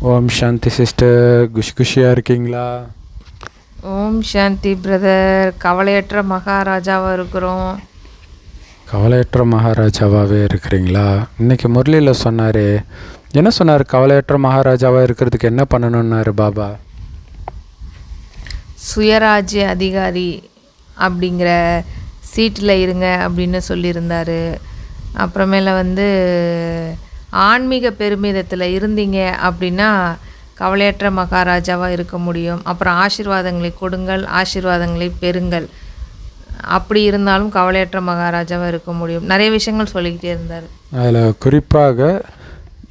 ஓம் Shanti sister குஷி குஷியாக இருக்கீங்களா? ஓம் சாந்தி brother கவலையற்ற மகாராஜாவாக இருக்கிறோம். கவலையற்ற மகாராஜாவாகவே இருக்கிறீங்களா? இன்னைக்கு முரளியில் சொன்னார் என்ன சொன்னார்? கவலையற்ற மகாராஜாவாக இருக்கிறதுக்கு என்ன பண்ணணுன்னாரு பாபா? சுயராஜ்ய அதிகாரி அப்படிங்கிற சீட்டில் இருங்க அப்படின்னு சொல்லியிருந்தாரு. அப்புறமேல வந்து ஆன்மீக பெருமிதத்தில் இருந்தீங்க அப்படின்னா கவலையற்ற மகாராஜாவாக இருக்க முடியும். அப்புறம் ஆசீர்வாதங்களை கொடுங்கள் ஆசீர்வாதங்களை பெறுங்கள். அப்படி இருந்தாலும் கவலையற்ற மகாராஜாவாக இருக்க முடியும். நிறைய விஷயங்கள் சொல்லிக்கிட்டே இருந்தார். அதில் குறிப்பாக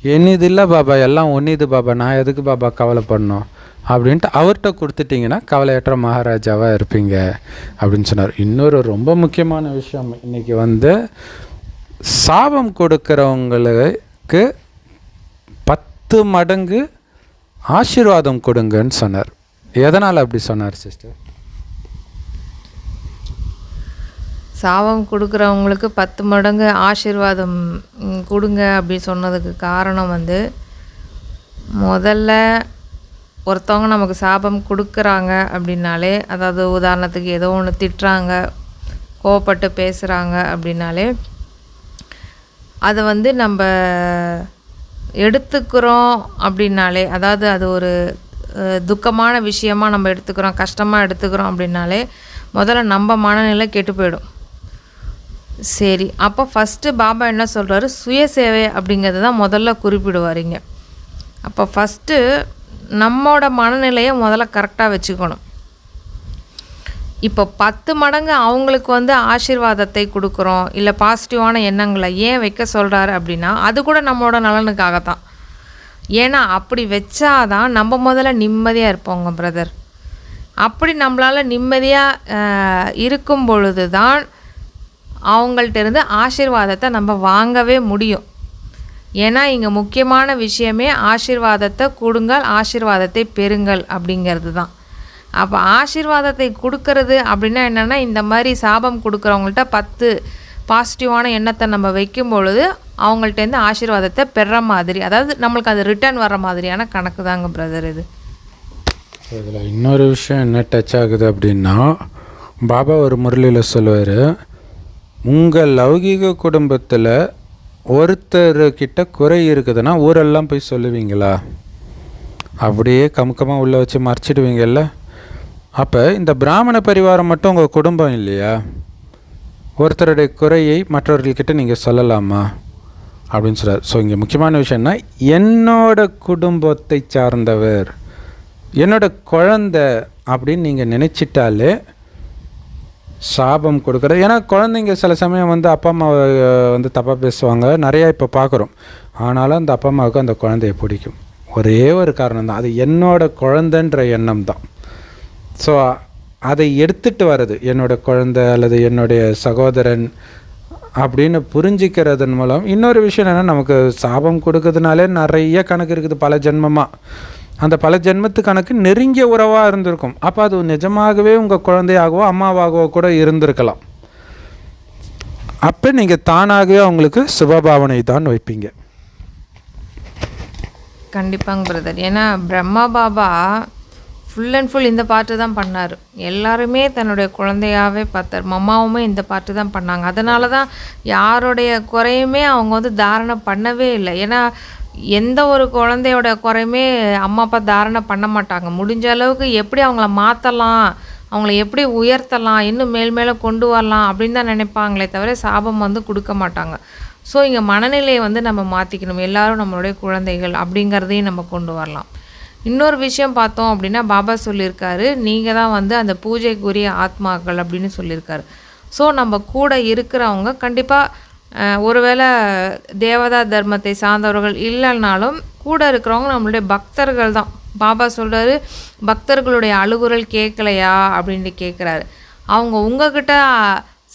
என்னது இல்லை பாபா எல்லாம் ஒன்றுது பாபா நான் எதுக்கு பாபா கவலைப்படணும்? அப்படின்ட்டு அவர்கிட்ட கொடுத்துட்டிங்கன்னா கவலையற்ற மகாராஜாவாக இருப்பீங்க அப்படின்னு சொன்னார். இன்னொரு ரொம்ப முக்கியமான விஷயம் இன்றைக்கி வந்து சாபம் எனக்கு பத்து மடங்கு ஆசீர்வாதம் கொடுங்கன்னு சொன்னார். எதனால் அப்படி சொன்னார் சிஸ்டர்? சாபம் கொடுக்குறவங்களுக்கு பத்து மடங்கு ஆசீர்வாதம் கொடுங்க அப்படி சொன்னதுக்கு காரணம் வந்து முதல்ல ஒருத்தவங்க நமக்கு சாபம் கொடுக்குறாங்க அப்படின்னாலே அதாவது உதாரணத்துக்கு ஏதோ ஒன்று திட்டுறாங்க கோவப்பட்டு பேசுகிறாங்க அப்படின்னாலே அதை வந்து நம்ம எடுத்துக்கிறோம் அப்படின்னாலே அதாவது அது ஒரு துக்கமான விஷயமாக நம்ம எடுத்துக்கிறோம் கஷ்டமாக எடுத்துக்கிறோம் அப்படின்னாலே முதல்ல நம்ம மனநிலை கெட்டு போயிடும். சரி அப்போ ஃபஸ்ட்டு பாபா என்ன சொல்கிறாரு சுயசேவை அப்படிங்கிறது தான் முதல்ல குறிப்பிடுவாருங்க அப்போ ஃபஸ்ட்டு நம்மோட மனநிலையை முதல்ல கரெக்டாக வச்சுக்கணும். இப்போ பத்து மடங்கு அவங்களுக்கு வந்து ஆசீர்வாதத்தை கொடுக்குறோம் இல்லை பாசிட்டிவான எண்ணங்களை ஏன் வைக்க சொல்கிறாரு அப்படின்னா அது கூட நம்மளோட நலனுக்காகத்தான். ஏன்னா அப்படி வச்சாதான் நம்ம முதல்ல நிம்மதியாக இருப்போங்க பிரதர் அப்படி நம்மளால் நிம்மதியாக இருக்கும் பொழுது தான் அவங்கள்ட்ட இருந்து ஆசீர்வாதத்தை நம்ம வாங்கவே முடியும். ஏன்னா இங்கே முக்கியமான விஷயமே ஆசீர்வாதத்தை கொடுங்கள் ஆசீர்வாதத்தை பெறுங்கள் அப்படிங்கிறது தான் அப்போ ஆசீர்வாதத்தை கொடுக்கறது அப்படின்னா என்னென்னா இந்த மாதிரி சாபம் கொடுக்குறவங்கள்ட்ட பத்து பாசிட்டிவான எண்ணத்தை நம்ம வைக்கும் பொழுது அவங்கள்ட்டேருந்து ஆசீர்வாதத்தை பெற மாதிரி அதாவது நம்மளுக்கு அது ரிட்டர்ன் வர மாதிரியான கணக்கு தாங்க பிரதர் இது. இதில் இன்னொரு விஷயம் என்ன டச் ஆகுது அப்படின்னா பாபா ஒரு முரளியில் சொல்லுவார் உங்கள் லௌகீக குடும்பத்தில் ஒருத்தர்கிட்ட குறை இருக்குதுன்னா ஊரெல்லாம் போய் சொல்லுவீங்களா? அப்படியே கமுக்கமாக உள்ளே வச்சு மறைச்சிடுவீங்கல்ல? அப்போ இந்த பிராமண பரிவாரம் மட்டும் உங்கள் குடும்பம் இல்லையா? ஒருத்தருடைய குறையை மற்றவர்கள்கிட்ட நீங்கள் சொல்லலாமா? அப்படின்னு சொல்கிறார் ஸோ இங்கே முக்கியமான விஷயம்னா என்னோட குடும்பத்தை சார்ந்தவர் என்னோட குழந்த அப்படின்னு நீங்கள் நினச்சிட்டாலே சாபம் கொடுக்குறது. ஏன்னா குழந்தைங்க சில சமயம் வந்து அப்பா அம்மாவை வந்து தப்பாக பேசுவாங்க. நிறையா இப்போ பார்க்குறோம் ஆனாலும் அந்த அப்பா அம்மாவுக்கு அந்த குழந்தைய பிடிக்கும். ஒரே ஒரு காரணம் தான் அது என்னோட குழந்தைன்ற எண்ணம் தான் ஸோ அதை எடுத்துட்டு வர்றது என்னோட குழந்தை அல்லது என்னுடைய சகோதரன் அப்படின்னு புரிஞ்சிக்கிறதன் மூலம் இன்னொரு விஷயம் என்னென்னா நமக்கு சாபம் கொடுக்கறதுனாலே நிறைய கணக்கு இருக்குது. பல ஜென்மமாக அந்த பல ஜென்மத்து கணக்கு நெருங்கிய உறவாக இருந்திருக்கும். அப்போ அது நிஜமாகவே உங்கள் குழந்தையாகவோ அம்மாவாகவோ கூட இருந்திருக்கலாம். அப்போ நீங்கள் தானாகவே அவங்களுக்கு சுபபாவனை தான் வைப்பீங்க. கண்டிப்பாங்க பிரதர் ஏன்னா Brahma Baba full and full இந்த பாட்டு தான் பண்ணார். எல்லாருமே தன்னுடைய குழந்தையாவே பார்த்தார். மம்மாவுமே இந்த பாட்டு தான் பண்ணாங்க. அதனால தான் யாருடைய குறையுமே அவங்க வந்து தாரணை பண்ணவே இல்லை. ஏன்னா எந்த ஒரு குழந்தையோட குறையுமே அம்மா அப்பா தாரணை பண்ண மாட்டாங்க. முடிஞ்ச அளவுக்கு எப்படி அவங்கள மாற்றலாம் அவங்கள எப்படி உயர்த்தலாம் இன்னும் மேல் மேலே கொண்டு வரலாம் அப்படின்னு தான் நினைப்பாங்களே தவிர சாபம் வந்து கொடுக்க மாட்டாங்க. ஸோ இங்கே மனநிலையை வந்து நம்ம மாற்றிக்கணும் எல்லோரும் நம்மளுடைய குழந்தைகள் அப்படிங்கிறதையும் நம்ம கொண்டு வரலாம். இன்னொரு விஷயம் பார்த்தோம் அப்படின்னா பாபா சொல்லியிருக்காரு நீங்கள் தான் வந்து அந்த பூஜைக்குரிய ஆத்மாக்கள் அப்படின்னு சொல்லியிருக்காரு. ஸோ நம்ம கூட இருக்கிறவங்க கண்டிப்பாக ஒருவேளை தேவதா தர்மத்தை சார்ந்தவர்கள் இல்லைனாலும் கூட இருக்கிறவங்க நம்மளுடைய பக்தர்கள் தான். பாபா சொல்கிறாரு பக்தர்களுடைய அழுகுரல் கேட்கலையா? அப்படின்ட்டு கேட்குறாரு. அவங்க உங்ககிட்ட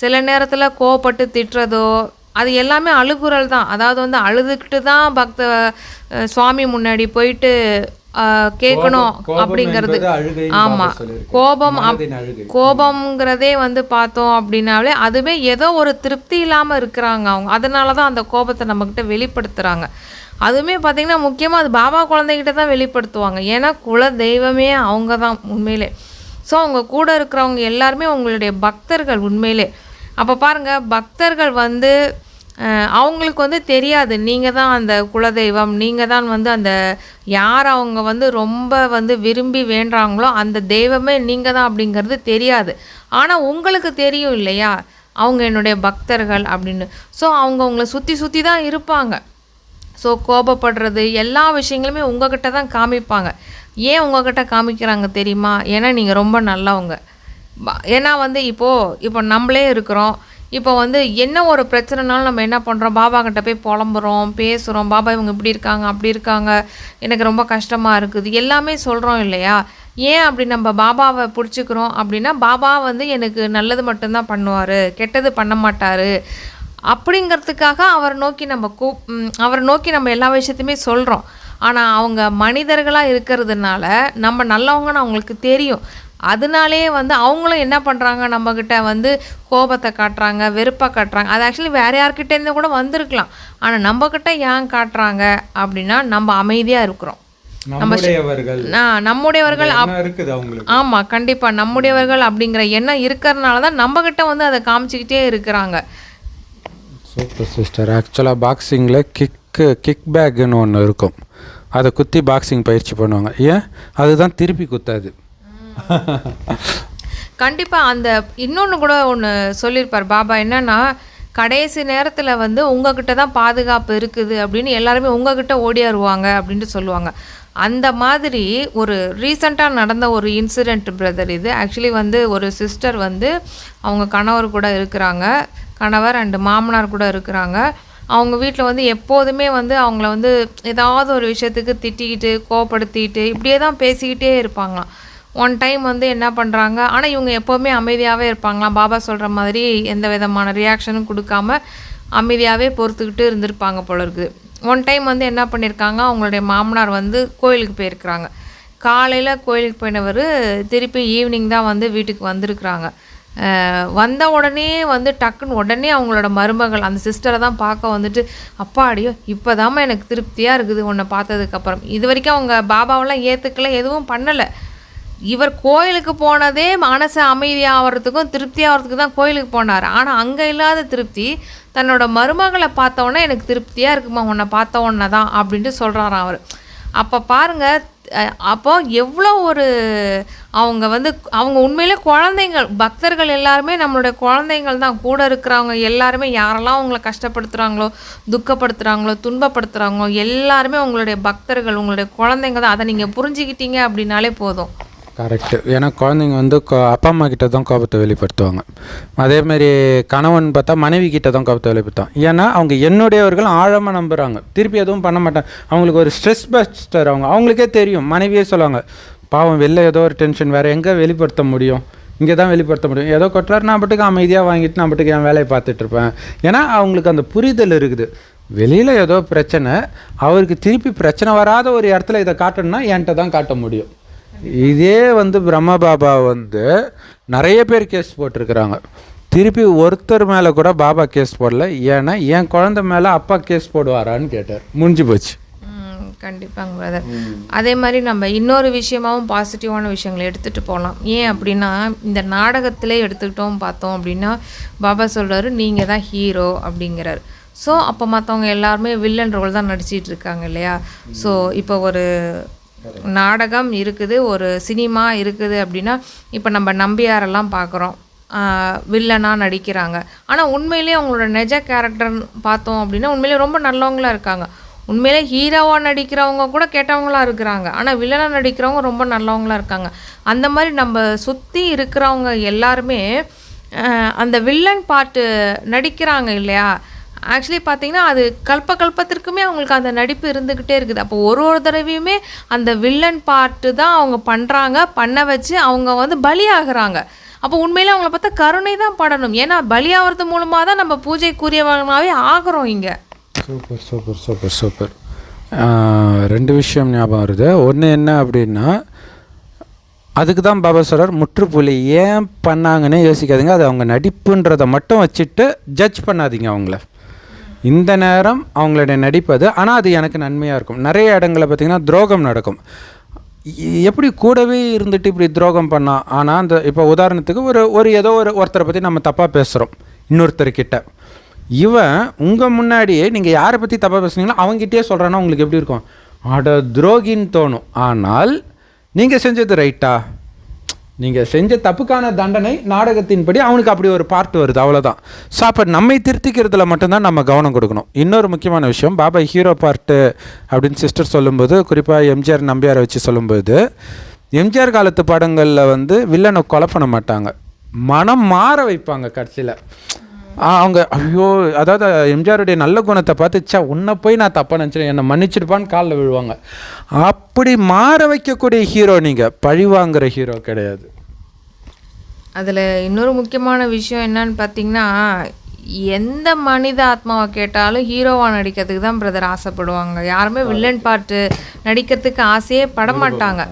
சில நேரத்தில் கோவப்பட்டு திட்டுறதோ அது எல்லாமே அழுகுரல் தான். அதாவது வந்து அழுதுகிட்டு தான் பக்த சுவாமி முன்னாடி போயிட்டு கேட்கணும் அப்படிங்கிறது. ஆமாம். கோபம். கோபம்ங்கிறதே வந்து பார்த்தோம் அப்படின்னாலே அதுவே ஏதோ ஒரு திருப்தி இல்லாமல் இருக்கிறாங்க அவங்க. அதனால தான் அந்த கோபத்தை நம்மக்கிட்ட வெளிப்படுத்துகிறாங்க அதுவுமே பார்த்திங்கன்னா முக்கியமாக அது பாபா குழந்தைகிட்ட தான் வெளிப்படுத்துவாங்க. ஏன்னா குல தெய்வமே அவங்க தான் உண்மையிலே. ஸோ அவங்க கூட இருக்கிறவங்க எல்லாருமே உங்களுடைய பக்தர்கள் உண்மையிலே. அப்போ பாருங்கள் பக்தர்கள் வந்து அவங்களுக்கு வந்து தெரியாது. நீங்கள் தான் அந்த குலதெய்வம் நீங்கள் தான் வந்து அந்த யார் அவங்க வந்து ரொம்ப வந்து விரும்பி வேண்டுறாங்களோ அந்த தெய்வமே நீங்கள் தான் அப்படிங்கிறது தெரியாது. ஆனால் உங்களுக்கு தெரியும் இல்லையா? அவங்க என்னுடைய பக்தர்கள் அப்படின்னு. ஸோ அவங்க உங்களை சுற்றி சுற்றி தான் இருப்பாங்க. ஸோ கோபப்படுறது எல்லா விஷயங்களுமே உங்ககிட்ட தான் காமிப்பாங்க. ஏன் உங்ககிட்ட காமிக்கிறாங்க தெரியுமா? ஏன்னா நீங்கள் ரொம்ப நல்லவங்க. ஏன்னா வந்து இப்போது இப்போ நம்மளே இருக்கிறோம். இப்போ வந்து என்ன ஒரு பிரச்சனைனாலும் நம்ம என்ன பண்ணுறோம் பாபா கிட்ட போய் புலம்புறோம் பேசுகிறோம் பாபா இவங்க இப்படி இருக்காங்க அப்படி இருக்காங்க. எனக்கு ரொம்ப கஷ்டமாக இருக்குது. எல்லாமே சொல்கிறோம் இல்லையா? ஏன் அப்படி நம்ம பாபாவை பிடிச்சிக்கிறோம் அப்படின்னா பாபா வந்து எனக்கு நல்லது மட்டும்தான் பண்ணுவார். கெட்டது பண்ண மாட்டார். அப்படிங்கிறதுக்காக அவரை நோக்கி நம்ம கூ அவரை நோக்கி நம்ம எல்லா விஷயத்தையுமே சொல்கிறோம் ஆனால் அவங்க மனிதர்களாக இருக்கிறதுனால நம்ம நல்லவங்கன்னு அவங்களுக்கு தெரியும். அதனாலே வந்து அவங்களும் என்ன பண்ணுறாங்க நம்மக்கிட்ட வந்து கோபத்தை காட்டுறாங்க வெறுப்பை காட்டுறாங்க. அது ஆக்சுவலி வேறு யார்கிட்டேருந்து கூட வந்திருக்கலாம். ஆனால் நம்மக்கிட்ட ஏன் காட்டுறாங்க அப்படின்னா நம்ம அமைதியாக இருக்கிறோம். நம்முடையவர்கள். ஆமாம் கண்டிப்பாக நம்முடையவர்கள் அப்படிங்கிற எண்ணம் இருக்கிறதுனால தான் நம்மக்கிட்ட வந்து அதை காமிச்சிக்கிட்டே இருக்கிறாங்க. சூப்பர் சிஸ்டர் ஆக்சுவலாக பாக்ஸிங்கில் கிக்கு கிக் பேக்குன்னு ஒன்று இருக்கும். அதை குத்தி பாக்ஸிங் பயிற்சி பண்ணுவாங்க. ஏன்? அதுதான் திருப்பி குத்தாது. கண்டிப்பாக அந்த இன்னொன்று கூட ஒன்று சொல்லியிருப்பார் பாபா என்னன்னா கடைசி நேரத்தில் வந்து உங்ககிட்ட தான் பாதுகாப்பு இருக்குது அப்படின்னு எல்லாருமே உங்ககிட்ட ஓடியாருவாங்க அப்படின்ட்டு சொல்லுவாங்க. அந்த மாதிரி ஒரு ரீசண்டாக நடந்த ஒரு இன்சிடெண்ட் பிரதர் இது. ஆக்சுவலி வந்து ஒரு சிஸ்டர் வந்து அவங்க கணவர் கூட இருக்கிறாங்க. கணவர் அண்டு மாமனார் கூட இருக்கிறாங்க. அவங்க வீட்டில் வந்து எப்போதுமே வந்து அவங்கள வந்து ஏதாவது ஒரு விஷயத்துக்கு திட்டிக்கிட்டு கோபப்படுத்திக்கிட்டு இப்படியே தான் பேசிக்கிட்டே இருப்பாங்களாம். ஒன் டைம் வந்து என்ன பண்ணுறாங்க ஆனால் இவங்க எப்போவுமே அமைதியாகவே இருப்பாங்களாம் பாபா சொல்கிற மாதிரி எந்த விதமான ரியாக்ஷனும் கொடுக்காம அமைதியாகவே பொறுத்துக்கிட்டு இருந்திருப்பாங்க போல இருக்குது ஒன் டைம் வந்து என்ன பண்ணியிருக்காங்க அவங்களுடைய மாமனார் வந்து கோயிலுக்கு போயிருக்கிறாங்க. காலையில் கோயிலுக்கு போயினவர் திருப்பி ஈவினிங் தான் வந்து வீட்டுக்கு வந்திருக்கிறாங்க. வந்த உடனே வந்து டக்குன்னு உடனே அவங்களோட மருமகள் அந்த சிஸ்டரை தான் பார்க்க வந்துட்டு அப்பா அடியோ இப்போ எனக்கு திருப்தியாக இருக்குது உன்னை பார்த்ததுக்கப்புறம் இது வரைக்கும் அவங்க பாபாவெல்லாம் ஏற்றுக்கல எதுவும் பண்ணலை. இவர் கோயிலுக்கு போனதே மனசு அமைதியாகிறதுக்கும் திருப்தி ஆகிறதுக்கு தான் கோயிலுக்கு போனார். ஆனால் அங்கே இல்லாத திருப்தி தன்னோட மருமகளை பார்த்தவொன்னே எனக்கு திருப்தியாக இருக்குமா உன்னை பார்த்த தான் அப்படின்ட்டு சொல்கிறாராம் அவர். அப்போ பாருங்கள் அப்போ எவ்வளோ ஒரு அவங்க வந்து அவங்க உண்மையிலே குழந்தைங்கள் பக்தர்கள் எல்லாருமே நம்மளுடைய குழந்தைங்கள் தான். கூட இருக்கிறவங்க எல்லாருமே யாரெல்லாம் அவங்கள கஷ்டப்படுத்துகிறாங்களோ துக்கப்படுத்துகிறாங்களோ துன்பப்படுத்துகிறாங்களோ எல்லாருமே உங்களுடைய பக்தர்கள் உங்களுடைய குழந்தைங்க தான். அதை நீங்கள் புரிஞ்சுக்கிட்டீங்க அப்படின்னாலே போதும். கரெக்டு ஏன்னா குழந்தைங்க வந்து கோ- அப்பா அம்மா கிட்ட தான் கோபத்தை வெளிப்படுத்துவாங்க. அதேமாரி கணவன் பார்த்தா மனைவி கிட்ட தான் கோபத்தை வெளிப்படுத்துவாங்க. ஏன்னா அவங்க என்னுடையவர்கள் ஆழமாக நம்புகிறாங்க திருப்பி எதுவும் பண்ண மாட்டாங்க. அவங்களுக்கு ஒரு ஸ்ட்ரெஸ் பஸ்டர் அவங்க. அவங்களுக்கே தெரியும். மனைவியே சொல்லுவாங்க பாவம் வெளில ஏதோ ஒரு டென்ஷன் வேறு எங்கே வெளிப்படுத்த முடியும்? இங்கே தான் வெளிப்படுத்த முடியும். ஏதோ கொட்டுறாரு நான் பாட்டுக்கு அமைதியாக வாங்கிட்டு நான் பாட்டுக்கு என் வேலையை பார்த்துட்டு இருப்பேன். ஏன்னா அவங்களுக்கு அந்த புரிதல் இருக்குது. வெளியில் ஏதோ பிரச்சனை அவருக்கு திருப்பி பிரச்சனை வராத ஒரு இடத்துல இதை காட்டணும்னா என்கிட்ட தான் காட்ட முடியும். இதே வந்து பிரம்ம பாபா வந்து நிறைய பேர் கேஸ் போட்டிருக்கிறாங்க. திருப்பி ஒருத்தர் மேலே கூட பாபா கேஸ் போடல. ஏன்னா என் குழந்தை மேலே அப்பா கேஸ் போடுவாரான்னு கேட்டார். முடிஞ்சு போச்சு. கண்டிப்பாங்க பிரதர் அதே மாதிரி நம்ம இன்னொரு விஷயமாவும் பாசிட்டிவான விஷயங்களை எடுத்துகிட்டு போகலாம் ஏன் அப்படின்னா இந்த நாடகத்திலே எடுத்துக்கிட்டோம் பார்த்தோம் அப்படின்னா பாபா சொல்கிறாரு நீங்கள் தான் ஹீரோ அப்படிங்கிறாரு. ஸோ அப்போ மற்றவங்க எல்லாருமே வில்லன் ரோல் தான் நடிச்சிட்டு இருக்காங்க இல்லையா? ஸோ இப்போ ஒரு நாடகம் இருக்குது ஒரு சினிமா இருக்குது அப்படின்னா இப்போ நம்ம நம்பியாரெல்லாம் பார்க்குறோம் வில்லனாக நடிக்கிறாங்க. ஆனால் உண்மையிலேயே அவங்களோட நெஜ கேரக்டர் பார்த்தோம் அப்படின்னா உண்மையிலேயே ரொம்ப நல்லவங்களா இருக்காங்க. உண்மையிலே ஹீரோவாக நடிக்கிறவங்க கூட கெட்டவங்களா இருக்கிறாங்க. ஆனால் வில்லனாக நடிக்கிறவங்க ரொம்ப நல்லவங்களா இருக்காங்க. அந்த மாதிரி நம்ம சுற்றி இருக்கிறவங்க எல்லாருமே அந்த வில்லன் பாட்டு நடிக்கிறாங்க இல்லையா? ஆக்சுவலி பார்த்தீங்கன்னா அது கல்ப கல்பத்திற்குமே அவங்களுக்கு அந்த நடிப்பு இருந்துக்கிட்டே இருக்குது. அப்போ ஒரு ஒரு தடவையுமே அந்த வில்லன் பாட்டு தான் அவங்க பண்ணுறாங்க பண்ண வச்சு அவங்க வந்து பலியாகிறாங்க. அப்போ உண்மையில் அவங்கள பார்த்தா கருணை தான் படணும். ஏன்னா பலியாகிறது மூலமாக தான் நம்ம பூஜைக்குரியவங்களாகவே ஆகிறோம் இங்கே. சூப்பர் சூப்பர் சூப்பர் சூப்பர் ரெண்டு விஷயம் ஞாபகம் வருது. ஒன்று என்ன அப்படின்னா அதுக்கு தான் பாபா சொல்கிறார் முற்றுப்புள்ளி ஏன் பண்ணாங்கன்னே யோசிக்காதீங்க. அது அவங்க நடிப்புன்றதை மட்டும் வச்சுட்டு ஜட்ஜ் பண்ணாதீங்க அவங்கள. இந்த நேரம் அவங்களுடைய நடிப்பது. ஆனால் அது எனக்கு நன்மையாக இருக்கும். நிறைய இடங்களில் பார்த்திங்கன்னா துரோகம் நடக்கும். எப்படி கூடவே இருந்துட்டு இப்படி துரோகம் பண்ணால் ஆனால் அந்த இப்போ உதாரணத்துக்கு ஒரு ஒரு ஏதோ ஒரு ஒருத்தரை பற்றி நம்ம தப்பாக பேசுகிறோம் இன்னொருத்தர்கிட்ட. இவன் உங்கள் முன்னாடியே நீங்கள் யாரை பற்றி தப்பாக பேசுனீங்களோ அவங்ககிட்டயே சொல்கிறான்னா உங்களுக்கு எப்படி இருக்கும்? அட துரோகின்னு தோணும். ஆனால் நீங்கள் செஞ்சது ரைட்டா நீங்கள் செஞ்ச தப்புக்கான தண்டனை நாடகத்தின்படி அவனுக்கு அப்படி ஒரு பார்ட் வருது அவ்வளோதான் ஸோ அப்போ நம்மை திருத்திக்கிறதுல மட்டும்தான் நம்ம கவனம் கொடுக்கணும். இன்னொரு முக்கியமான விஷயம் பாபா ஹீரோ பார்ட்டு அப்படின்னு சிஸ்டர் சொல்லும்போது குறிப்பாக எம்ஜிஆர் நம்பியாரை வச்சு சொல்லும்போது எம்ஜிஆர் காலத்து படங்களில் வந்து வில்லனை கொலை பண்ண மாட்டாங்க. மனம் மாற வைப்பாங்க கடைசியில். அவங்க ஐயோ அதாவது எம்ஜிஆருடைய நல்ல குணத்தை பார்த்துச்சா உன்னை போய் நான் தப்பாக நினச்சிட்டேன் என்னை மன்னிச்சிருப்பான்னு காலில் விழுவாங்க. அப்படி மாற வைக்கக்கூடிய ஹீரோ நீங்கள் பழிவாங்குற ஹீரோ கிடையாது. அதில் இன்னொரு முக்கியமான விஷயம் என்னன்னு பார்த்தீங்கன்னா எந்த மனித ஆத்மாவை கேட்டாலும் ஹீரோவாக நடிக்கிறதுக்கு தான் பிரதர் ஆசைப்படுவாங்க. யாருமே வில்லன் பார்ட்டு நடிக்கிறதுக்கு ஆசையே பட மாட்டாங்க.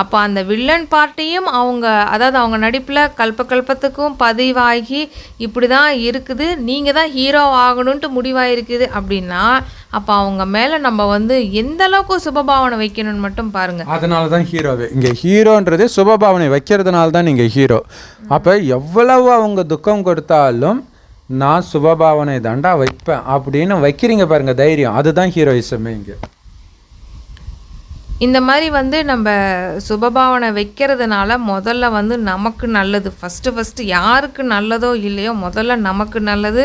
அப்போ அந்த வில்லன் பார்ட்டையும் அவங்க அதாவது அவங்க நடிப்பில் கல்ப கல்பத்துக்கும் பதிவாகி இப்படி தான் இருக்குது. நீங்கள் தான் ஹீரோ ஆகணுன்ட்டு முடிவாயிருக்குது அப்படின்னா அப்போ அவங்க மேலே நம்ம வந்து எந்த அளவுக்கு சுபபாவனை வைக்கணும்னு மட்டும் பாருங்கள் அதனால தான் ஹீரோவே. இங்கே ஹீரோன்றது சுபபாவனை வைக்கிறதுனால தான் நீங்கள் ஹீரோ. அப்போ எவ்வளவு அவங்க துக்கம் கொடுத்தாலும் நான் சுபபாவனை தாண்டா வைப்பேன் அப்படின்னு வைக்கிறீங்க பாருங்க தைரியம். அதுதான் ஹீரோயிசமே இங்கே. இந்த மாதிரி வந்து நம்ம சுபபாவனை வைக்கிறதுனால முதல்ல வந்து நமக்கு நல்லது. ஃபஸ்ட்டு ஃபஸ்ட்டு யாருக்கு நல்லதோ இல்லையோ முதல்ல நமக்கு நல்லது.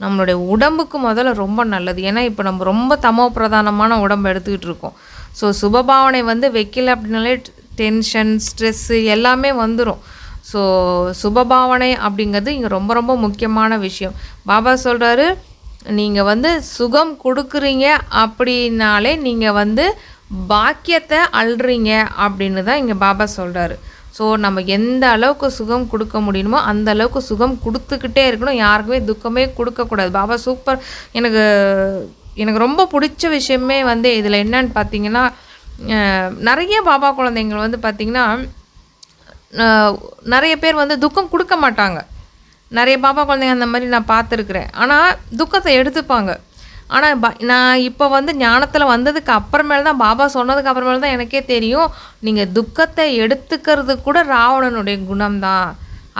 நம்மளுடைய உடம்புக்கு முதல்ல ரொம்ப நல்லது. ஏன்னா இப்போ நம்ம ரொம்ப தமோ பிரதானமான உடம்பு எடுத்துக்கிட்டு இருக்கோம். ஸோ சுபபாவனை வந்து வைக்கல அப்படின்னாலே டென்ஷன் ஸ்ட்ரெஸ்ஸு எல்லாமே வந்துடும் ஸோ சுபபாவனை அப்படிங்கிறது இங்கே ரொம்ப ரொம்ப முக்கியமான விஷயம். பாபா சொல்கிறாரு நீங்கள் வந்து சுகம் கொடுக்குறீங்க அப்படின்னாலே நீங்கள் வந்து பாக்கியத்தை அள்ளுறீங்க அப்படின்னு தான் இங்கே பாபா சொல்கிறாரு ஸோ நம்ம எந்த அளவுக்கு சுகம் கொடுக்க முடியுமோ அந்த அளவுக்கு சுகம் கொடுத்துக்கிட்டே இருக்கணும். யாருக்குமே துக்கமே கொடுக்கக்கூடாது. பாபா சூப்பர். எனக்கு எனக்கு ரொம்ப பிடிச்ச விஷயமே வந்து இதில் என்னன்னு பார்த்தீங்கன்னா நிறைய பாபா குழந்தைங்கள் வந்து பார்த்திங்கன்னா நிறைய பேர் வந்து துக்கம் கொடுக்க மாட்டாங்க. நிறைய பாபா குழந்தைங்க அந்த மாதிரி நான் பார்த்துருக்குறேன். ஆனால் துக்கத்தை எடுத்துப்பாங்க. ஆனால் ப நான் இப்போ வந்து ஞானத்தில் வந்ததுக்கு அப்புறமேல தான் பாபா சொன்னதுக்கு அப்புறமேல தான் எனக்கே தெரியும். நீங்கள் துக்கத்தை எடுத்துக்கிறது கூட ராவணனுடைய குணம்தான்.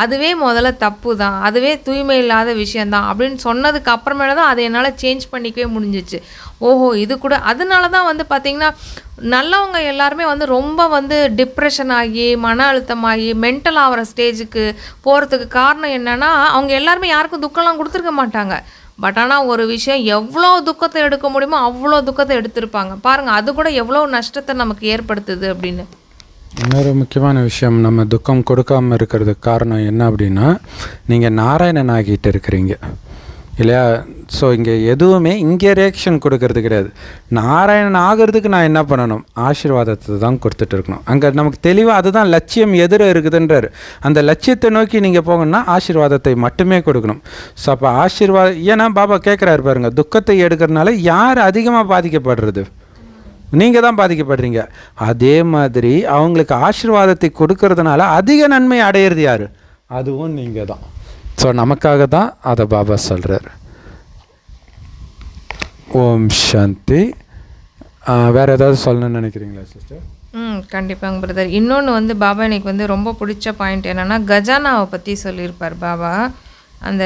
அதுவே முதல்ல தப்பு தான் அதுவே தூய்மை இல்லாத விஷயந்தான் அப்படின்னு சொன்னதுக்கு அப்புறமேல தான் அதை என்னால் சேஞ்ச் பண்ணிக்கவே முடிஞ்சிச்சு. ஓஹோ இது கூட அதனால தான் வந்து பார்த்திங்கன்னா நல்லவங்க எல்லாருமே வந்து ரொம்ப வந்து டிப்ரெஷன் ஆகி மன அழுத்தமாகி மென்டல் ஆகிற ஸ்டேஜுக்கு போகிறதுக்கு காரணம் என்னென்னா அவங்க எல்லாருமே யாருக்கும் துக்கம்லாம் கொடுத்துருக்க மாட்டாங்க. பட் ஆனால் ஒரு விஷயம் எவ்வளோ துக்கத்தை எடுக்க முடியுமோ அவ்வளோ துக்கத்தை எடுத்திருப்பாங்க. பாருங்கள் அது கூட எவ்வளோ நஷ்டத்தை நமக்கு ஏற்படுத்துது அப்படின்னு. இன்னொரு முக்கியமான விஷயம் நம்ம துக்கம் கொடுக்காம இருக்கிறதுக்கு காரணம் என்ன அப்படின்னா நீங்கள் நாராயணன் ஆகிட்டு இருக்கிறீங்க. இல்லையா? ஸோ இங்கே எதுவுமே இங்கே ரியாக்ஷன் கொடுக்கறது கிடையாது. நாராயணன் ஆகிறதுக்கு நான் என்ன பண்ணணும்? ஆசீர்வாதத்தை தான் கொடுத்துட்டு இருக்கணும். அங்கே நமக்கு தெளிவாக அதுதான் லட்சியம் எதிர இருக்குதுன்றார். அந்த லட்சியத்தை நோக்கி நீங்கள் போகணும்னா ஆசீர்வாதத்தை மட்டுமே கொடுக்கணும். ஸோ அப்போ ஆசீர்வாதம் ஏன்னா பாபா கேட்குறாரு பாருங்க துக்கத்தை எடுக்கிறதுனால யார் அதிகமாக பாதிக்கப்படுறது? நீங்கள் தான் பாதிக்கப்படுறீங்க. அதே மாதிரி அவங்களுக்கு ஆசிர்வாதத்தை கொடுக்கறதுனால அதிக நன்மை அடையிறது யார்? அதுவும் நீங்கள் தான் ஸோ நமக்காக தான் அதை பாபா சொல்கிறார் ஓம் சாந்தி. வேறு ஏதாவது சொல்லணும்னு நினைக்கிறீங்களா சிஸ்டர்? ம் கண்டிப்பாங்க பிரதர். இன்னொன்று வந்து பாபா எனக்கு வந்து ரொம்ப பிடிச்ச பாயிண்ட் என்னென்னா கஜானாவை பற்றி சொல்லியிருப்பார் பாபா. அந்த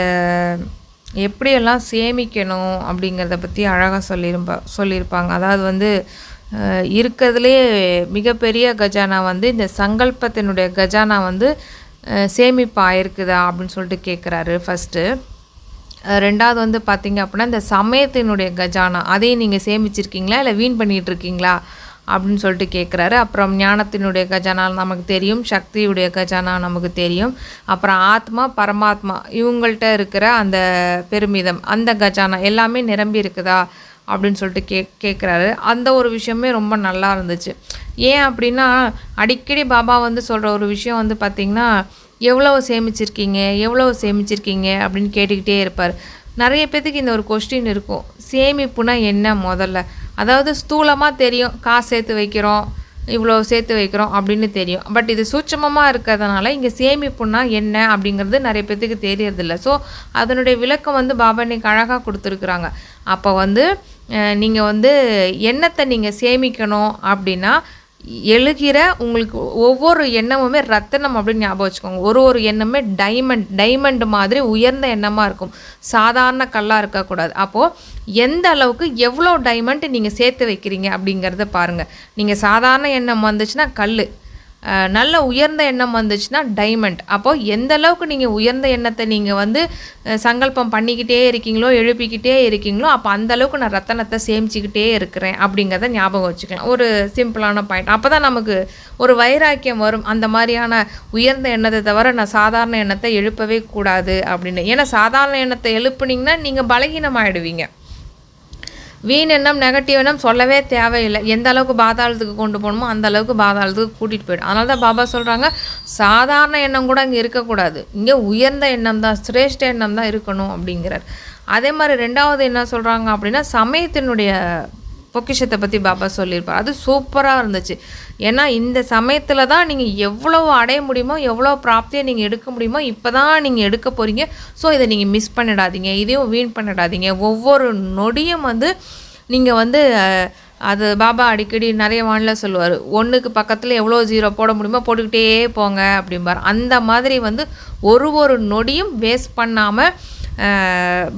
எப்படியெல்லாம் சேமிக்கணும் அப்படிங்கிறத பற்றி அழகாக சொல்லியிருப்பா சொல்லியிருப்பாங்க. அதாவது வந்து இருக்கிறதுலே மிகப்பெரிய கஜானா வந்து இந்த சங்கல்பத்தினுடைய கஜானா வந்து சேமிப்பாயிருக்குதா அப்படின்னு சொல்லிட்டு கேட்குறாரு ஃபஸ்ட்டு ரெண்டாவது வந்து பார்த்தீங்க அப்படின்னா இந்த சமயத்தினுடைய கஜானா அதையும் நீங்கள் சேமிச்சிருக்கீங்களா? இல்லை வீண் பண்ணிட்டு இருக்கீங்களா? அப்படின்னு சொல்லிட்டு கேட்குறாரு அப்புறம் ஞானத்தினுடைய கஜானா நமக்கு தெரியும் சக்தியுடைய கஜானா நமக்கு தெரியும். அப்புறம் ஆத்மா பரமாத்மா இவங்கள்ட்ட இருக்கிற அந்த பெருமிதம் அந்த கஜானா எல்லாமே நிரம்பி இருக்குதா அப்படின்னு சொல்லிட்டு கே கேட்குறாரு அந்த ஒரு விஷயமே ரொம்ப நல்லா இருந்துச்சு. ஏன் அப்படின்னா அடிக்கடி பாபா வந்து சொல்கிற ஒரு விஷயம் வந்து பார்த்திங்கன்னா எவ்வளோ சேமிச்சிருக்கீங்க? எவ்வளோ சேமிச்சிருக்கீங்க? அப்படின்னு கேட்டுக்கிட்டே இருப்பார். நிறைய பேத்துக்கு இந்த ஒரு கொஸ்டின் இருக்கும். சேமிப்புனா என்ன முதல்ல? அதாவது ஸ்தூலமாக தெரியும் காசு சேர்த்து வைக்கிறோம் இவ்வளோ சேர்த்து வைக்கிறோம் அப்படின்னு தெரியும். பட் இது சூட்சமமாக இருக்கிறதுனால இங்கே சேமிப்புனா என்ன அப்படிங்கிறது நிறைய பேர்த்துக்கு தெரியறதில்ல. ஸோ அதனுடைய விளக்கம் வந்து பாபா இன்னைக்கு அழகாக கொடுத்துருக்குறாங்க. அப்போ வந்து நீங்கள் வந்து எண்ணத்தை நீங்கள் சேமிக்கணும் அப்படின்னா எழுகிற உங்களுக்கு ஒவ்வொரு எண்ணமுமே ரத்தனம் அப்படின்னு ஞாபகம் வச்சுக்கோங்க. ஒரு ஒரு எண்ணமே டைமண்ட் டைமண்ட் மாதிரி உயர்ந்த எண்ணமாக இருக்கும். சாதாரண கல்லாக இருக்கக்கூடாது அப்போது எந்த அளவுக்கு எவ்வளோ டைமண்ட் நீங்கள் சேர்த்து வைக்கிறீங்க அப்படிங்கிறத பாருங்கள் நீங்கள் சாதாரண எண்ணம் வந்துச்சுன்னா கல் நல்ல உயர்ந்த எண்ணம் வந்துச்சுன்னா டைமண்ட் அப்போது எந்த அளவுக்கு நீங்கள் உயர்ந்த எண்ணத்தை நீங்கள் வந்து சங்கல்பம் பண்ணிக்கிட்டே இருக்கீங்களோ எழுப்பிக்கிட்டே இருக்கீங்களோ அப்போ அந்த அளவுக்கு நான் ரத்தனத்தை சேமிச்சுக்கிட்டே இருக்கிறேன் அப்படிங்கிறத ஞாபகம் வச்சுக்கலாம். ஒரு சிம்பிளான பாயிண்ட் அப்போ தான் நமக்கு ஒரு வைராக்கியம் வரும். அந்த மாதிரியான உயர்ந்த எண்ணத்தை தவிர நான் சாதாரண எண்ணத்தை எழுப்பவே கூடாது அப்படின்னு. ஏன்னா சாதாரண எண்ணத்தை எழுப்புனீங்கன்னா நீங்கள் பலகீனமாயிடுவீங்க. வீண் எண்ணம் நெகட்டிவ் எண்ணம் சொல்லவே தேவையில்லை. எந்த அளவுக்கு பாதாளத்துக்கு கொண்டு போகணுமோ அந்த அளவுக்கு பாதாளத்துக்கு கூட்டிகிட்டு போயிடும். அதனால தான் பாபா சொல்கிறாங்க சாதாரண எண்ணம் கூட அங்கே இருக்கக்கூடாது. இங்கே உயர்ந்த எண்ணம் தான் சிரேஷ்ட எண்ணம் தான் இருக்கணும் அப்படிங்கிறார். அதே மாதிரி ரெண்டாவது என்ன சொல்கிறாங்க அப்படின்னா சமயத்தினுடைய பொக்கிஷத்தை பற்றி பாபா சொல்லியிருப்பார் அது சூப்பராக இருந்துச்சு. ஏன்னா இந்த சமயத்தில் தான் நீங்கள் எவ்வளோ அடைய முடியுமோ எவ்வளோ பிராப்தியை நீங்கள் எடுக்க முடியுமோ இப்போ தான் நீங்கள் எடுக்க போகிறீங்க ஸோ இதை நீங்கள் மிஸ் பண்ணிடாதீங்க. இதையும் வீண் பண்ணிடாதீங்க. ஒவ்வொரு நொடியும் வந்து நீங்கள் வந்து அது பாபா அடிக்கடி நிறைய வானில சொல்லுவார். ஒன்றுக்கு பக்கத்தில் எவ்வளோ ஜீரோ போட முடியுமோ போட்டுக்கிட்டே போங்க அப்படிம்பார். அந்த மாதிரி வந்து ஒரு ஒரு நொடியும் வேஸ்ட் பண்ணாமல்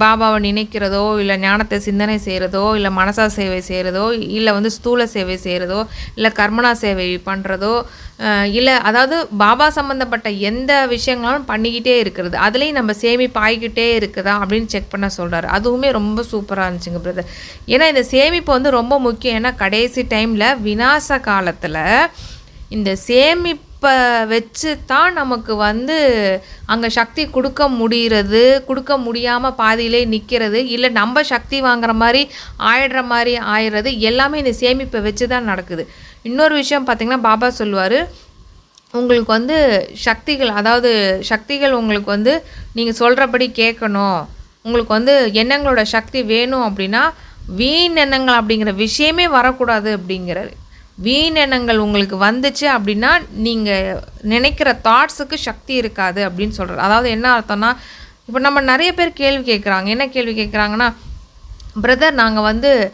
பாபாவை நினைக்கிறதோ இல்லை ஞானத்தை சிந்தனை செய்கிறதோ இல்லை மனசா சேவை செய்கிறதோ இல்லை வந்து ஸ்தூல சேவை செய்கிறதோ இல்லை கர்மனா சேவை பண்ணுறதோ இல்லை அதாவது பாபா சம்மந்தப்பட்ட எந்த விஷயங்களும் பண்ணிக்கிட்டே இருக்கிறது. அதுலேயும் நம்ம சேமிப்பு ஆகிக்கிட்டே இருக்குதா அப்படின்னு செக் பண்ண சொல்கிறாரு அதுவுமே ரொம்ப சூப்பராக இருந்துச்சுங்க பிரதர் ஏன்னா இந்த சேமிப்பு வந்து ரொம்ப முக்கியம். ஏன்னா கடைசி டைமில் விநாச காலத்தில் இந்த சேமிப்பு வச்சு தான் நமக்கு வந்து அங்கே சக்தி கொடுக்க முடிகிறது கொடுக்க முடியாமல் பாதியிலே நிற்கிறது இல்லை நம்ம சக்தி வாங்குற மாதிரி ஆயிடுற மாதிரி ஆயிடுறது எல்லாமே இந்த சேமிப்பை வச்சு தான் நடக்குது. இன்னொரு விஷயம் பார்த்திங்கன்னா பாபா சொல்லுவார் உங்களுக்கு வந்து சக்திகள் அதாவது சக்திகள் உங்களுக்கு வந்து நீங்கள் சொல்கிறபடி கேட்கணும். உங்களுக்கு வந்து எண்ணங்களோட சக்தி வேணும் அப்படின்னா வீண் எண்ணங்கள் அப்படிங்கிற விஷயமே வரக்கூடாது அப்படிங்கிறது வீணெண்ணங்கள் உங்களுக்கு வந்துச்சு அப்படின்னா நீங்கள் நினைக்கிற தாட்ஸுக்கு சக்தி இருக்காது அப்படின்னு சொல்கிறார் அதாவது என்ன அர்த்தம்னா இப்போ நம்ம நிறைய பேர் கேள்வி கேட்குறாங்க என்ன கேள்வி கேட்குறாங்கன்னா பிரதர் நாங்கள் வந்து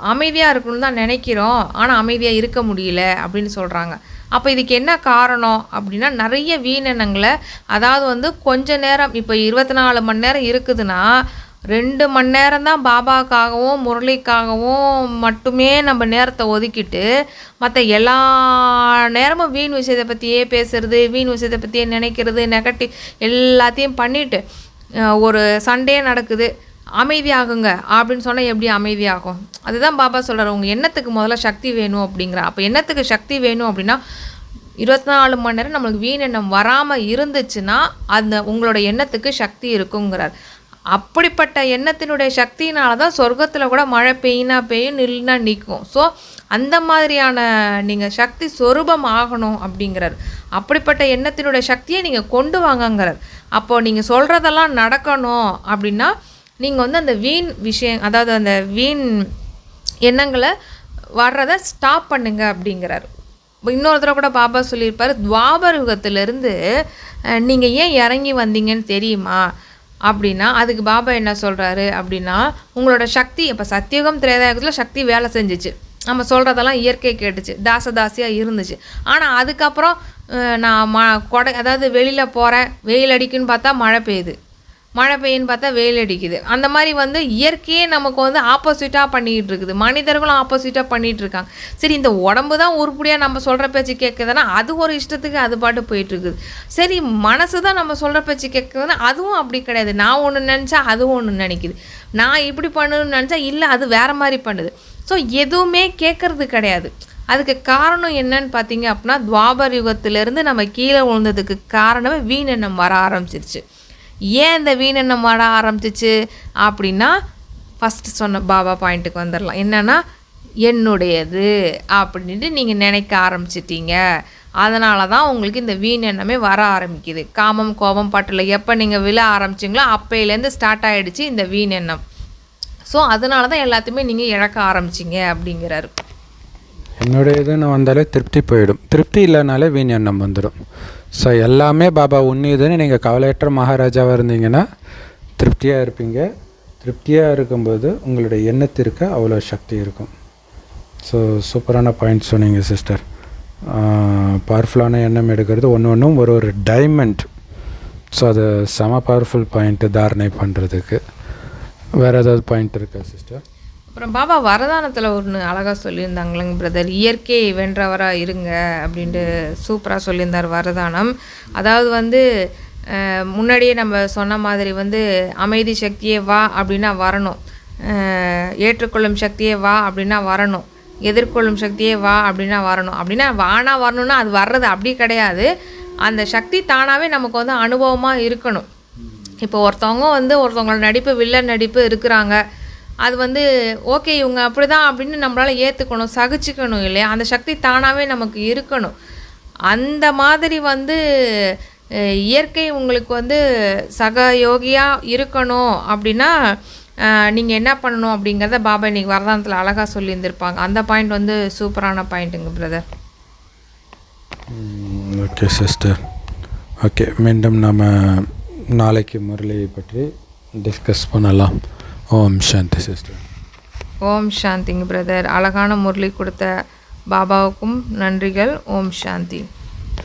அமைதியாக இருக்கணும்னு தான் நினைக்கிறோம். ஆனால் அமைதியாக இருக்க முடியல. அப்படின்னு சொல்கிறாங்க அப்போ இதுக்கு என்ன காரணம் அப்படின்னா நிறைய வீணெண்ணங்களை அதாவது வந்து கொஞ்ச நேரம் இப்போ இருபத்தி நாலு மணி நேரம் இருக்குதுன்னா ரெண்டு மணி நேரம் தான் பாபாக்காகவும் முரளிக்காகவும் மட்டுமே நம்ம நேரத்தை ஒதுக்கிட்டு மற்ற எல்லா நேரமும் வீண் விஷயத்தை பற்றியே பேசுறது வீண் விஷயத்தை பற்றியே நினைக்கிறது நெகட்டிவ் எல்லாத்தையும் பண்ணிவிட்டு ஒரு சண்டே நடக்குது அமைதியாகுங்க. அப்படின்னு சொன்னால் எப்படி அமைதியாகும்? அதுதான் பாபா சொல்கிறார் உங்கள் எண்ணத்துக்கு முதல்ல சக்தி வேணும் அப்படிங்கிற. அப்போ எண்ணத்துக்கு சக்தி வேணும் அப்படின்னா இருபத்தி நாலு மணி நேரம் நம்மளுக்கு வீண் எண்ணம் வராமல் இருந்துச்சுன்னா அந்த உங்களோட எண்ணத்துக்கு சக்தி இருக்குங்கிறார். அப்படிப்பட்ட எண்ணத்தினுடைய சக்தியினால தான் சொர்க்கத்தில் கூட மழை பெய்யினா பெய்யும் நில்னா நிற்கும். ஸோ அந்த மாதிரியான நீங்கள் சக்தி சொரூபம் ஆகணும் அப்படிங்கிறார். அப்படிப்பட்ட எண்ணத்தினுடைய சக்தியை நீங்கள் கொண்டு வாங்கங்கிறார். அப்போது நீங்கள் சொல்கிறதெல்லாம் நடக்கணும் அப்படின்னா நீங்கள் வந்து அந்த வீண் விஷயம் அதாவது அந்த வீண் எண்ணங்களை வர்றதை ஸ்டாப் பண்ணுங்க அப்படிங்கிறார். இன்னொரு தடவை கூட பாபா சொல்லியிருப்பார் துவாபருகத்திலிருந்து நீங்கள் ஏன் இறங்கி வந்தீங்கன்னு தெரியுமா? அப்படின்னா அதுக்கு பாபா என்ன சொல்கிறாரு அப்படின்னா உங்களோட சக்தி இப்போ சத்தியுகம் திரேதாயுகத்தில் சக்தி வேலை செஞ்சுச்சு. நம்ம சொல்கிறதெல்லாம் இயற்கை கேட்டுச்சு தாசதாசியாக இருந்துச்சு. ஆனால் அதுக்கப்புறம் நான் ம கொடை அதாவது வெளியில் போகிறேன் வெயில் அடிக்குன்னு பார்த்தா மழை பெய்யுது. மழை பெய்யுன்னு பார்த்தா வெயில் அடிக்குது. அந்த மாதிரி வந்து இயற்கையே நமக்கு வந்து ஆப்போசிட்டாக பண்ணிக்கிட்டு இருக்குது. மனிதர்களும் ஆப்போசிட்டாக பண்ணிகிட்டு இருக்காங்க. சரி இந்த உடம்பு தான் உருப்படியாக நம்ம சொல்கிற பேச்சு கேட்குதுன்னா அது ஒரு இஷ்டத்துக்கு அது பாட்டு போயிட்டுருக்குது சரி மனசு தான் நம்ம சொல்கிற பேச்சு கேட்குதுன்னா அதுவும் அப்படி கிடையாது. நான் ஒன்று நினச்சா அதுவும் ஒன்று நினைக்குது. நான் இப்படி பண்ணணும்னு நினச்சா இல்லை அது வேறு மாதிரி பண்ணுது. ஸோ எதுவுமே கேட்குறது கிடையாது. அதுக்கு காரணம் என்னன்னு பார்த்தீங்க அப்படின்னா துவாபர் யுகத்திலேருந்து நம்ம கீழே விழுந்ததுக்கு காரணமே வீணெண்ணம் வர ஆரம்பிச்சிருச்சு. ஏன் இந்த வீணெண்ணம் வர ஆரம்பிச்சிச்சு அப்படின்னா ஃபஸ்ட்டு சொன்ன பாபா பாயிண்ட்டுக்கு வந்துடலாம் என்னென்னா என்னுடையது அப்படின்ட்டு நீங்கள் நினைக்க ஆரம்பிச்சிட்டீங்க. அதனால தான் உங்களுக்கு இந்த வீண் எண்ணமே வர ஆரம்பிக்குது. காமம் கோபம் பட்டில் எப்போ நீங்கள் விழ ஆரம்பிச்சிங்களோ அப்பையிலேருந்து ஸ்டார்ட் ஆகிடுச்சு இந்த வீண் எண்ணம். ஸோ அதனால தான் எல்லாத்தையுமே நீங்கள் இழக்க ஆரம்பிச்சிங்க அப்படிங்கிறாரு. என்னுடைய இதுன்னு வந்தாலே திருப்தி போயிடும். திருப்தி இல்லைனாலே வீண் எண்ணம் வந்துடும் ஸோ எல்லாமே பாபா உன்னிதுன்னு நீங்கள் கவலையற்ற மகாராஜாவாக இருந்தீங்கன்னா திருப்தியாக இருப்பீங்க. திருப்தியாக இருக்கும்போது உங்களுடைய எண்ணத்திற்கு அவ்வளோ சக்தி இருக்கும். ஸோ சூப்பரான பாயிண்ட் சொன்னீங்க சிஸ்டர் பவர்ஃபுல்லான எண்ணம் எடுக்கிறது. ஒன்று ஒன்றும் ஒரு ஒரு டைமண்ட் ஸோ அது செம பவர்ஃபுல் பாயிண்ட்டு தாரணை பண்ணுறதுக்கு வேறு ஏதாவது பாயிண்ட் இருக்கா சிஸ்டர் அப்புறம் பாபா வரதானத்தில் ஒன்று அழகாக சொல்லியிருந்தாங்களேங்க பிரதர் இயற்கை வென்றவராக இருங்க அப்படின்ட்டு சூப்பராக சொல்லியிருந்தார் வரதானம். அதாவது வந்து முன்னாடியே நம்ம சொன்ன மாதிரி வந்து அமைதி சக்தியே வா அப்படின்னா வரணும். ஏற்றுக்கொள்ளும் சக்தியே வா அப்படின்னா வரணும். எதிர்கொள்ளும் சக்தியே வா அப்படின்னா வரணும். அப்படின்னா வானா வரணும்னா அது வர்றது அப்படி கிடையாது. அந்த சக்தி தானாகவே நமக்கு வந்து அனுபவமாக இருக்கணும். இப்போ ஒருத்தவங்க வந்து ஒருத்தவங்களோட நடிப்பு வில்லன் நடிப்பு இருக்கிறாங்க. அது வந்து ஓகே இவங்க அப்படி தான் அப்படின்னு நம்மளால் ஏற்றுக்கணும் சகிச்சுக்கணும் இல்லையா? அந்த சக்தி தானாகவே நமக்கு இருக்கணும். அந்த மாதிரி வந்து இயற்கை உங்களுக்கு வந்து சக யோகியாக இருக்கணும் அப்படின்னா நீங்கள் என்ன பண்ணணும் அப்படிங்கிறத பாபா இன்னைக்கு வரதானத்தில் அழகாக சொல்லியிருந்திருப்பாங்க. அந்த பாயிண்ட் வந்து சூப்பரான பாயிண்ட்டுங்க பிரதர். Okay sister. ஓகே மீண்டும் நம்ம நாளைக்கு முரளியை பற்றி டிஸ்கஸ் பண்ணலாம். ஓம் சாந்தி சிஸ்டர். ஓம் சாந்திங்க பிரதர். அழகான முரளி கொடுத்த பாபாவுக்கும் நன்றிகள். ஓம் சாந்தி.